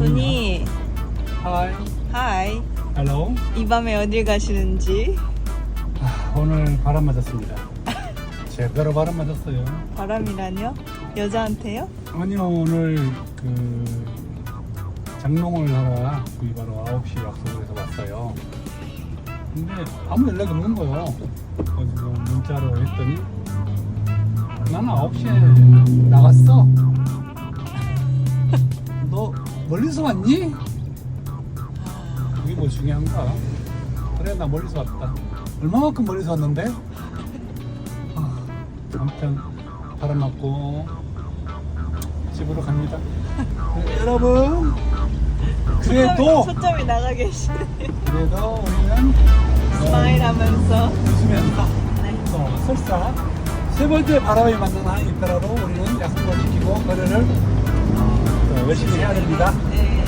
토니, 하이. 하이. 헬로 이 밤에 어딜 가시는지? 아, 오늘 바람 맞았습니다. 제대로 바람 맞았어요. 바람이라뇨? 여자한테요? 아니요 오늘 그 장롱을 하러 우리 바로 9시 약속을 해서 왔어요. 근데 아무 연락이 없는 거예요 그래서 문자로 했더니 나는 9시에 나갔어. 너 멀리서 왔니? 그게 뭐 중요한가? 그래 나 멀리서 왔다 얼마만큼 멀리서 왔는데? 아, 아무튼 바람 맞고 집으로 갑니다 네, 여러분 그래도 초점이 나가 계시네. 그래도 우리는 스마일 하면서. 웃으면서 네. 또 설사 세 번째 바람이 맞는 한 이따라도 우리는 약속을 또 열심히 해야 됩니다. 네.